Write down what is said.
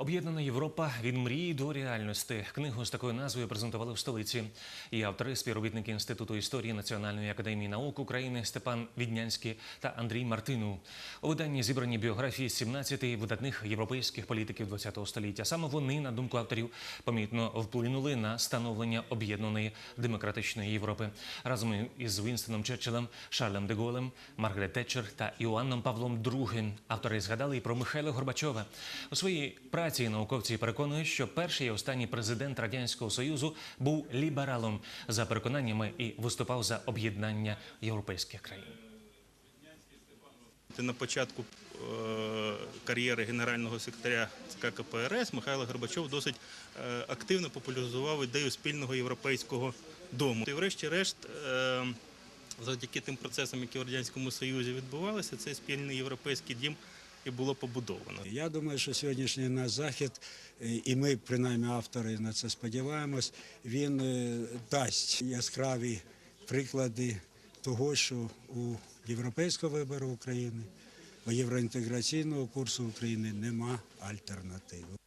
Об'єднана Європа від мрії до реальності. Книгу з такою назвою презентували в столиці. І автори, співробітники Інституту історії Національної академії наук України Степан Віднянський та Андрій Мартинов. У виданні зібрані біографії 17 видатних європейських політиків ХХ століття. Саме вони, на думку авторів, помітно вплинули на становлення об'єднаної демократичної Європи. Разом із Вінстоном Черчиллем, Шарлем де Голем, Маргарет Тетчер та Іоанном Павлом II. Автори згадали і про Михайла Горбачова. У своїй праці науковці переконують, що перший і останній президент радянського союзу був лібералом за переконаннями і виступав за об'єднання європейських країн. На початку е, кар'єри генерального секретаря ЦК КПРС Михайло Горбачов досить е, активно популяризував ідею спільного європейського дому. І врешті-решт, е, завдяки тим процесам, які в Радянському Союзі відбувалися, цей спільний європейський дім і було побудовано. Я думаю, що сьогоднішній наш захід, е, і ми, принаймні автори, на це сподіваємось, він е, дасть яскраві приклади того, що у європейського вибору України, у євроінтеграційного курсу України нема альтернативи.